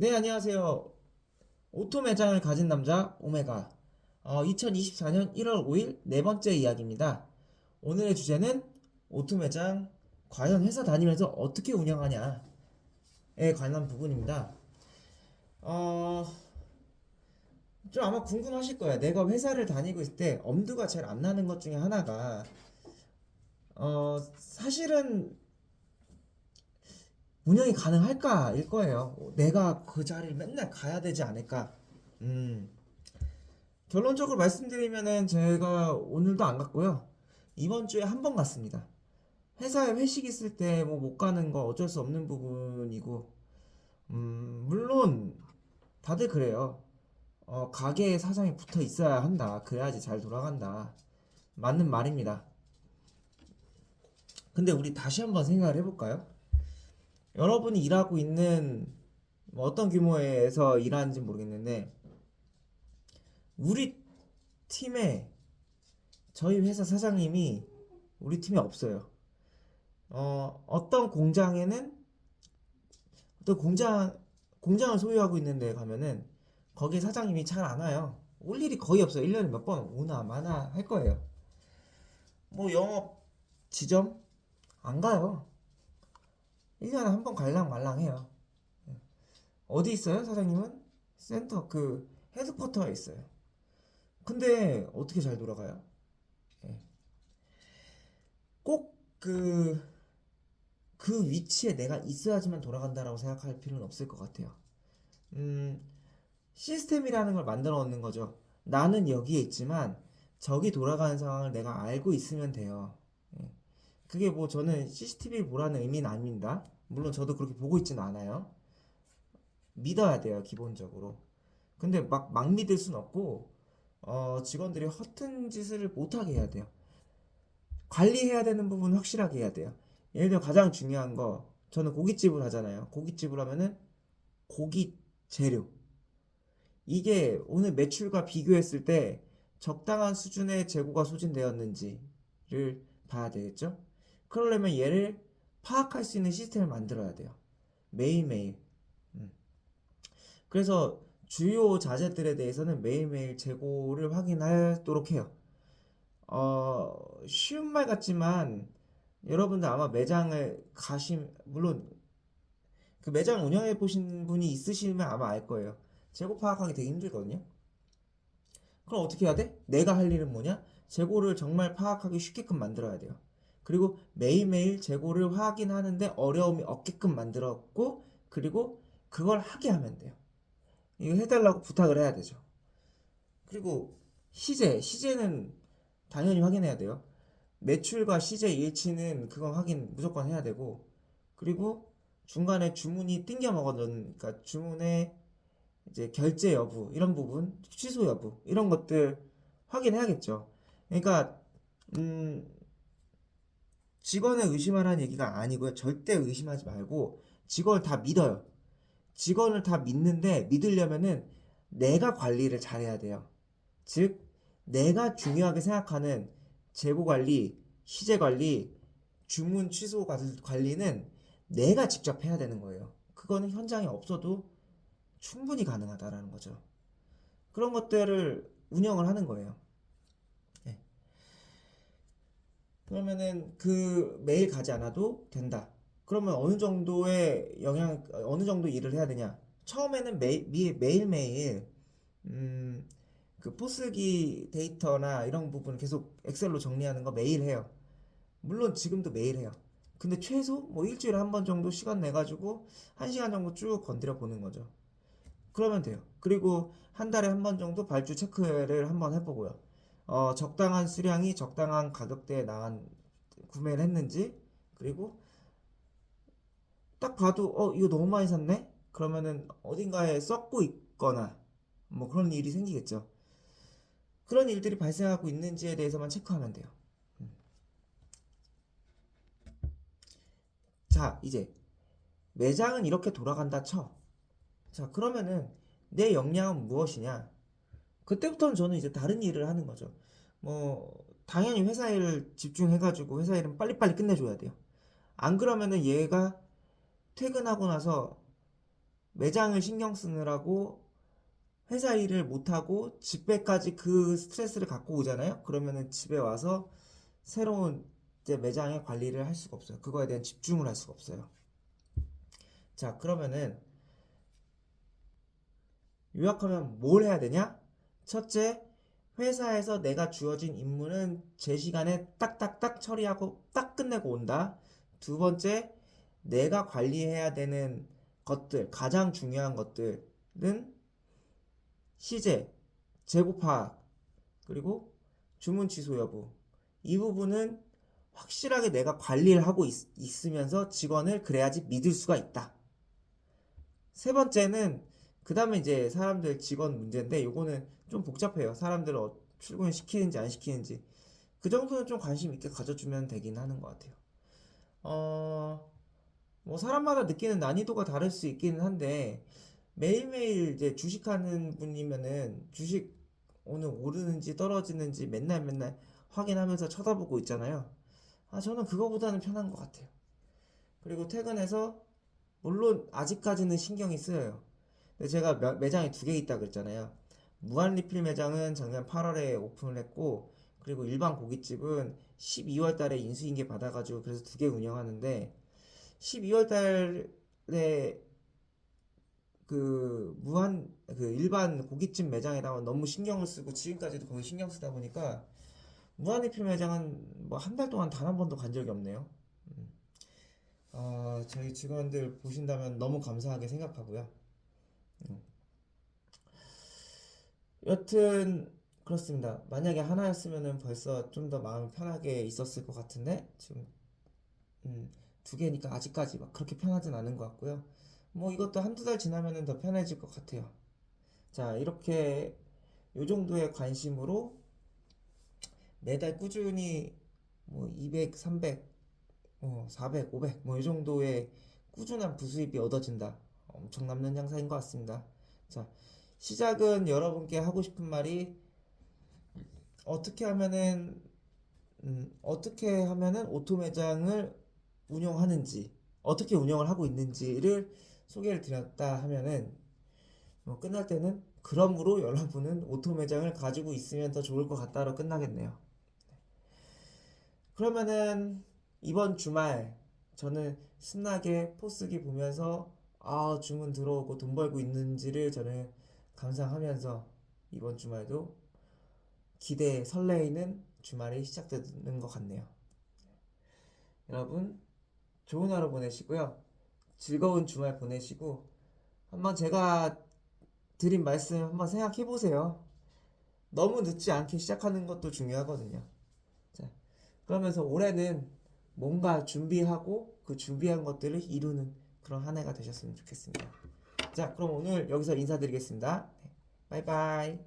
네, 안녕하세요. 오토 매장을 가진 남자 오메가. 어, 2024년 1월 5일 네 번째 이야기입니다. 오늘의 주제는 오토 매장 과연 회사 다니면서 어떻게 운영하냐에 관한 부분입니다. 어, 좀 아마 궁금하실 거예요. 내가 회사를 다니고 있을 때 엄두가 잘안 나는 것 중에 하나가 어, 사실은 운영이 가능할까일 거예요. 내가 그 자리를 맨날 가야 되지 않을까. 음. 결론적으로 말씀드리면은 제가 오늘도 안 갔고요. 이번 주에 한 번 갔습니다. 회사에 회식 있을 때 뭐 못 가는 거 어쩔 수 없는 부분이고, 음, 물론 다들 그래요. 어, 가게에 사장이 붙어 있어야 한다. 그래야지 잘 돌아간다. 맞는 말입니다. 근데 우리 다시 한번 생각을 해볼까요? 여러분이 일하고 있는 뭐 어떤 규모에서 일하는지 모르겠는데 우리 팀에 저희 회사 사장님이 우리 팀에 없어요. 어, 어떤 공장에는 어떤 공장 공장을 소유하고 있는데 가면은 거기에 사장님이 잘 안 와요. 올 일이 거의 없어요. 1년에 몇 번 오나 마나 할 거예요. 뭐 영업 지점 안 가요. 1년에 한 번 갈랑 말랑해요. 어디 있어요, 사장님은? 센터, 그, 헤드쿼터에 있어요. 근데, 어떻게 잘 돌아가요? 예. 꼭 그, 그 위치에 내가 있어야지만 돌아간다라고 생각할 필요는 없을 것 같아요. 음, 시스템이라는 걸 만들어 놓는 거죠. 나는 여기에 있지만, 저기 돌아가는 상황을 내가 알고 있으면 돼요. 예. 그게 뭐 저는 CCTV를 보라는 의미는 아닙니다. 물론 저도 그렇게 보고 있지는 않아요. 믿어야 돼요, 기본적으로. 근데 막, 막 믿을 순 없고, 어, 직원들이 허튼 짓을 못하게 해야 돼요. 관리해야 되는 부분 확실하게 해야 돼요. 예를 들어 가장 중요한 거, 저는 고깃집을 하잖아요. 고깃집을 하면은 고기 재료. 이게 오늘 매출과 비교했을 때 적당한 수준의 재고가 소진되었는지를 봐야 되겠죠? 그러려면 얘를 파악할 수 있는 시스템을 만들어야 돼요. 매일매일. 음. 그래서 주요 자재들에 대해서는 매일매일 재고를 확인하도록 해요. 어, 쉬운 말 같지만 여러분들 아마 매장을 가심, 물론 그 매장 운영해 보신 분이 있으시면 아마 알 거예요. 재고 파악하기 되게 힘들거든요. 그럼 어떻게 해야 돼? 내가 할 일은 뭐냐? 재고를 정말 파악하기 쉽게끔 만들어야 돼요. 그리고 매일매일 재고를 확인하는데 어려움이 없게끔 만들었고, 그리고 그걸 하게 하면 돼요. 이거 해달라고 부탁을 해야 되죠. 그리고 시제, 시제는 당연히 확인해야 돼요. 매출과 시제 일치는 그건 확인 무조건 해야 되고, 그리고 중간에 주문이 띵겨 먹어놓은, 그러니까 주문에 이제 결제 여부, 이런 부분, 취소 여부, 이런 것들 확인해야겠죠. 그러니까, 음, 직원을 의심하라는 얘기가 아니고요. 절대 의심하지 말고 직원을 다 믿어요. 직원을 다 믿는데 믿으려면은 내가 관리를 잘해야 돼요. 즉, 내가 중요하게 생각하는 재고 관리, 시제 관리, 주문 취소 관리는 내가 직접 해야 되는 거예요. 그거는 현장에 없어도 충분히 가능하다라는 거죠. 그런 것들을 운영을 하는 거예요. 네. 그러면은 그 매일 가지 않아도 된다. 그러면 어느 정도의 영향, 어느 정도 일을 해야 되냐? 처음에는 매, 매일매일, 음, 그 포스기 데이터나 이런 부분 계속 엑셀로 정리하는 거 매일 해요. 물론 지금도 매일 해요. 근데 최소 뭐 일주일에 한 번 정도 시간 내가지고 한 시간 정도 쭉 건드려 보는 거죠. 그러면 돼요. 그리고 한 달에 한 번 정도 발주 체크를 한 번 해보고요. 어, 적당한 수량이 적당한 가격대에 나간 구매를 했는지 그리고 딱 봐도 어 이거 너무 많이 샀네? 그러면은 어딘가에 썩고 있거나 뭐 그런 일이 생기겠죠. 그런 일들이 발생하고 있는지에 대해서만 체크하면 돼요. 음. 자 이제 매장은 이렇게 돌아간다 쳐자 그러면은 내 역량은 무엇이냐 그때부터는 저는 이제 다른 일을 하는 거죠. 뭐 당연히 회사 일을 집중해가지고 회사 일은 빨리빨리 끝내줘야 돼요. 안 그러면은 얘가 퇴근하고 나서 매장을 신경 쓰느라고 회사 일을 못하고 집에까지 그 스트레스를 갖고 오잖아요. 그러면은 집에 와서 새로운 이제 매장의 관리를 할 수가 없어요. 그거에 대한 집중을 할 수가 없어요. 자, 그러면은 요약하면 뭘 해야 되냐? 첫째, 회사에서 내가 주어진 임무는 제 시간에 딱딱딱 처리하고 딱 끝내고 온다. 두 번째, 내가 관리해야 되는 것들, 가장 중요한 것들은 시제, 재고 파악, 그리고 주문 취소 여부. 이 부분은 확실하게 내가 관리를 하고 있, 있으면서 직원을 그래야지 믿을 수가 있다. 세 번째는 그 다음에 이제 사람들 직원 문제인데 요거는 좀 복잡해요. 사람들을 어- 출근 시키는지 안 시키는지 그 정도는 좀 관심 있게 가져주면 되긴 하는 것 같아요. 어, 뭐 사람마다 느끼는 난이도가 다를 수 있기는 한데 매일매일 이제 주식하는 분이면은 주식 오늘 오르는지 떨어지는지 맨날 맨날 확인하면서 쳐다보고 있잖아요. 아, 저는 그거보다는 편한 것 같아요. 그리고 퇴근해서 물론 아직까지는 신경이 쓰여요. 근데 제가 매- 매장이 두 개 있다 그랬잖아요. 무한리필 매장은 작년 8월에 오픈을 했고, 그리고 일반 고깃집은 12월 달에 인수인계 받아가지고 그래서 두 개 운영하는데, 12월 달에 그 무한 그 일반 고깃집 매장에다가 너무 신경을 쓰고 지금까지도 거기 신경 쓰다 보니까 무한리필 매장은 뭐 한 달 동안 단 한 번도 간 적이 없네요. 아, 저희 직원들 보신다면 너무 감사하게 생각하고요. 여튼 그렇습니다. 만약에 하나였으면은 벌써 좀 더 마음이 편하게 있었을 것 같은데 지금 음, 두 개니까 아직까지 막 그렇게 편하진 않은 것 같고요. 뭐 이것도 한두 달 지나면은 더 편해질 것 같아요. 자, 이렇게 요 정도의 관심으로 매달 꾸준히 뭐 200, 300, 어, 400, 500, 뭐 이 정도의 꾸준한 부수입이 얻어진다. 엄청 남는 장사인 것 같습니다. 자, 시작은 여러분께 하고 싶은 말이 어떻게 하면은 음, 어떻게 하면은 오토 매장을 운영하는지, 어떻게 운영을 하고 있는지를 소개를 드렸다 하면은 뭐 끝날 때는 그러므로 여러분은 오토 매장을 가지고 있으면 더 좋을 것 같다로 끝나겠네요. 그러면은 이번 주말 저는 신나게 포스기 보면서 아 주문 들어오고 돈 벌고 있는지를 저는 감상하면서 이번 주말도 기대 설레이는 주말이 시작되는 것 같네요. 여러분 좋은 하루 보내시고요. 즐거운 주말 보내시고 한번 제가 드린 말씀 한번 생각해 보세요. 너무 늦지 않게 시작하는 것도 중요하거든요. 자, 그러면서 올해는 뭔가 준비하고 그 준비한 것들을 이루는 그런 한 해가 되셨으면 좋겠습니다. 자, 그럼 오늘 여기서 인사드리겠습니다. 네, 바이바이.